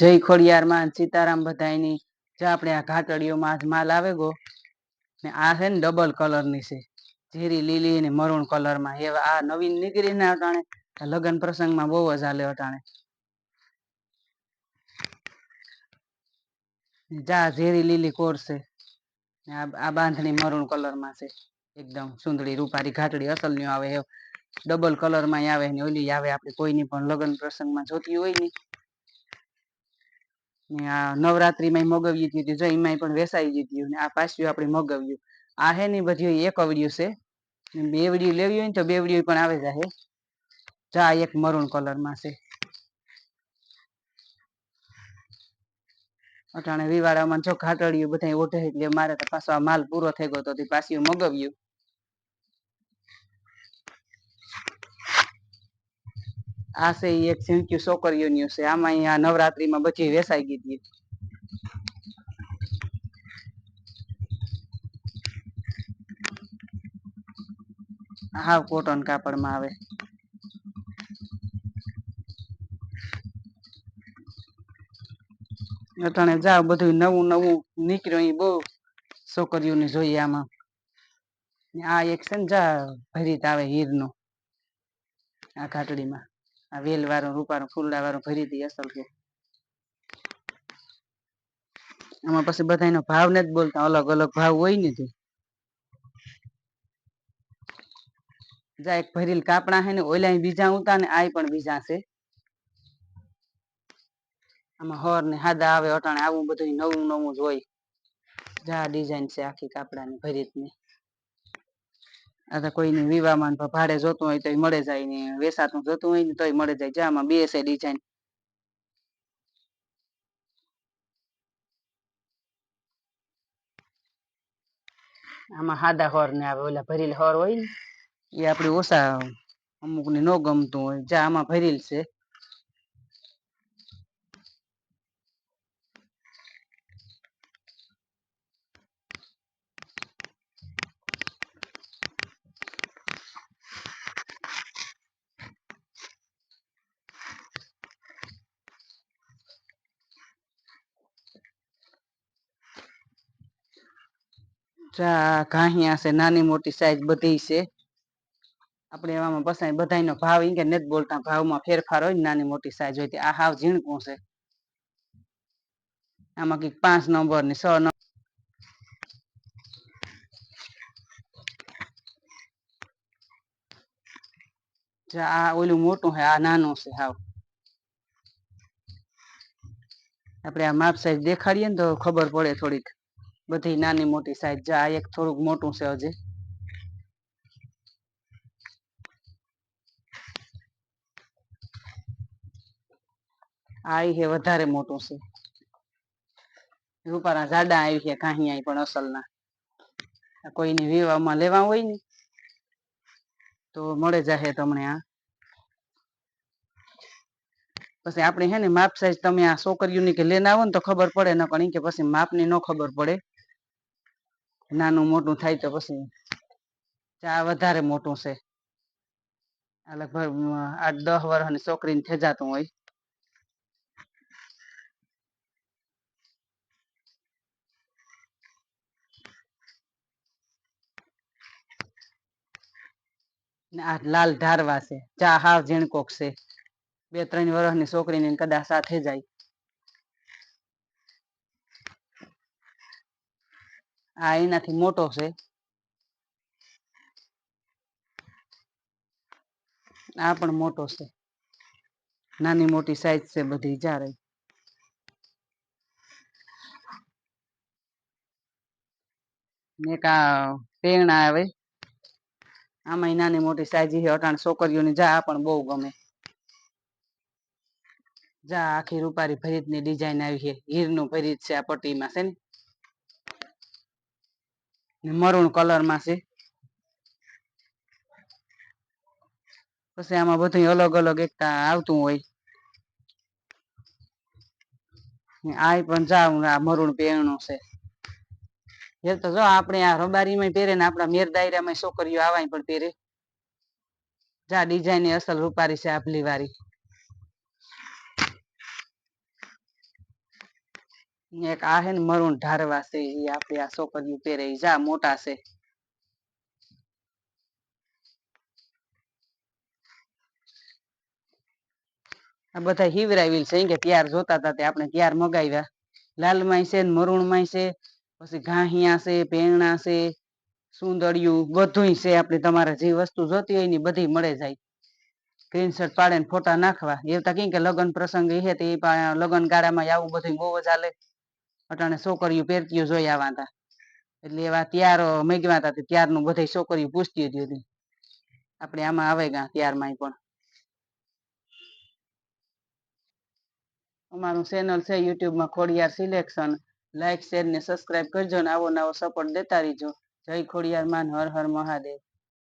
જય ખોડિયારમાં સીતારામ બધાયની. જો આપણે આ ઘાટડીઓમાં આજ માલ આવે ગો, ને આ છે ને ડબલ કલરની છે. ઝીરી, લીલી ને મરૂણ કલરમાં એવા આ નવીન નીકળી અટાણે લગ્ન પ્રસંગમાં બહુ જ હાલે અટાણે. જા, ઝેરી, લીલી કોર છે. આ બાંધણી મરૂણ કલરમાં છે. એકદમ સુંદરી રૂપારી ઘાટડી અસલની આવે. ડબલ કલરમાં આવે ને ઓલી આવે. આપણે કોઈની પણ લગ્ન પ્રસંગમાં જોતી હોય ને ને આ નવરાત્રીમાં મગવ્યું હતી જો એમાં પણ વેસાઈ ગયું ને આ પાછું આપણે મગવ્યું. આ હે ને બધી એક અવડ્યું છે. બે વડીયું લેવી હોય ને તો બે વડીયું પણ આવે જાય જા એક મરૂણ કલરમાં છે. અટાણે વિવાડામાં જો ઘાટડિયું બધા ઓઢે એટલે મારે તો પાછો આ માલ પૂરો થઈ ગયો તે પાછું મગવ્યું. આ છે એક ઝીણક્યું છોકરીઓની છે. આમાં અહીંયા નવરાત્રીમાં બધી વેસાઈ ગઈ હતી. હાવ કોટન કાપડમાં આવે. અટાણે જાવ બધું નવું નવું નીકળ્યું એ બહુ છોકરીઓને જોઈએ આમાં. આ એક છે ને જા ભરીત આવે હીરનું. આ ઘાટડીમાં આ વેલ વાળું રૂપારું ફૂલડા વાળું ભરી દઈએ અસલ કે. આમાં પછી બધાનો ભાવ ને જ બોલતા, અલગ અલગ ભાવ હોય ને તે. જા એક ભરેલ કાપડા હે ને ઓલા બીજા ઉતા ને આ પણ બીજા છે. આમાં હોર ને હાદા આવે, અટાણે આવું બધું નવું નવું જ હોય. જા ડિઝાઇન છે આખી કાપડાની, ભરીતની. તો કોઈની વિવાહમાં ને ભાડે જોતું હોય તો મળે જાય ને વેસાતું જોતું હોય ને તોય મળે જાય. જામાં બે છે ડિઝાઇન આમાં હાદા હોર ને આવે ઓલા ભરેલ હોર હોય ને. એ આપણે ઓછા અમુક ને ન ગમતું હોય. જા આમાં ભરેલ છે. ઘાહિયા છે, નાની મોટી સાઈઝ બધી છે. આપણે એવામાં પસાય બધાનો ભાવ ઈ કે નથી બોલતા, ભાવમાં ફેરફાર હોય નાની મોટી સાઈઝ હોય આ હાવ ઝીણકું છે. આમાં કંઈક પાંચ નંબર ને છ નંબર આ ઓલું મોટું છે, આ નાનું છે હાવ. આપણે આ માપ સાઈઝ દેખાડીએ ને તો ખબર પડે થોડીક. બધી નાની મોટી સાઈઝ જા, આ એક થોડુંક મોટું છે હજી. આ છે વધારે મોટું છે. રૂપારા જાડા આવી છે કાહિયા પણ અસલના. કોઈની વિવાહમાં લેવા હોય ને, તો મળે જાહે તમને આ. પછી આપણે હે ને માપ સાઈઝ તમે આ છોકરીઓની કે લઈને આવો ને તો ખબર પડે ન ઈ કે પછી માપની ન ખબર પડે. નાનું મોટું થાય તો પછી ચા વધારે મોટું છે. આ લગભગ આઠ, દસ વર્ષની છોકરીને થેજાતું હોય. ને આ લાલ ધારવા છે. ચા હાવ ઝીણકોક છે. બે, ત્રણ વર્ષની છોકરીને કદાચ સાથે જાય. આ એનાથી મોટો છે. આ પણ મોટો છે. નાની મોટી સાઈઝ છે બધી જા રહી ને એક આ આવે. આમાં નાની મોટી સાઈઝ છે, અટાણ છોકરીઓની જા પણ બહુ ગમે. જા આખી રૂપારી ભરીતની ડિઝાઇન આવી છે, હીરનું ભરીત છે આ પટ્ટીમાં, છે ને? ને મરૂણ કલરમાં છે. પછી આમાં બધું અલગ અલગ એકતા આવતું હોય. આય પણ જાઉં આ મરૂણ પહેરણું છે. એ તો જો આપણે આ રબારીમાં પહેરે ને આપણા મેર દાયરામાં છોકરીઓ આવાય પણ પહેરે. જા ડિઝાઇન અસલ રૂપારી છે આપલી વાળી એક આ હે ને મરૂન ઢારવા છે એ આપણે આ છોકરીઓ પહેરે જા મોટા છે. આ બધા હિવરાવેલ છે કે ત્યાર જોતા હતા તે આપણે ત્યાર મગાવ્યા. લાલમાંય છે ને મરૂણમાંય છે, પછી ઘાહિયા છે ભેંગણા છે સુંદરિયું બધુંય છે આપણે તમારે જે વસ્તુ જોતી હોય ને બધી મળે જાય. સ્ક્રીનશોટ પાડે ફોટા નાખવા. એવું કઈ કે લગ્ન પ્રસંગ એ તે પણ લગ્ન ગાળામાં આવું બધું બહુ જ હાલે. અટાણે છોકરીઓ પહેરતીઓ જોઈ હતા એટલે એવા ત્યાર મેગવા હતા ત્યારનું બધી છોકરીઓ પૂછતી હતી હતી આપણે આમાં આવે ગા ત્યારમાં પણ. અમારું ચેનલ છે યુટ્યુબમાં ખોડિયાર સિલેક્શન લાઈક શેર ને સબસ્ક્રાઇબ કરજો ને આવો નવો સપોર્ટ દેતા રહીજો. જય ખોડિયાર, માન હર હર મહાદેવ.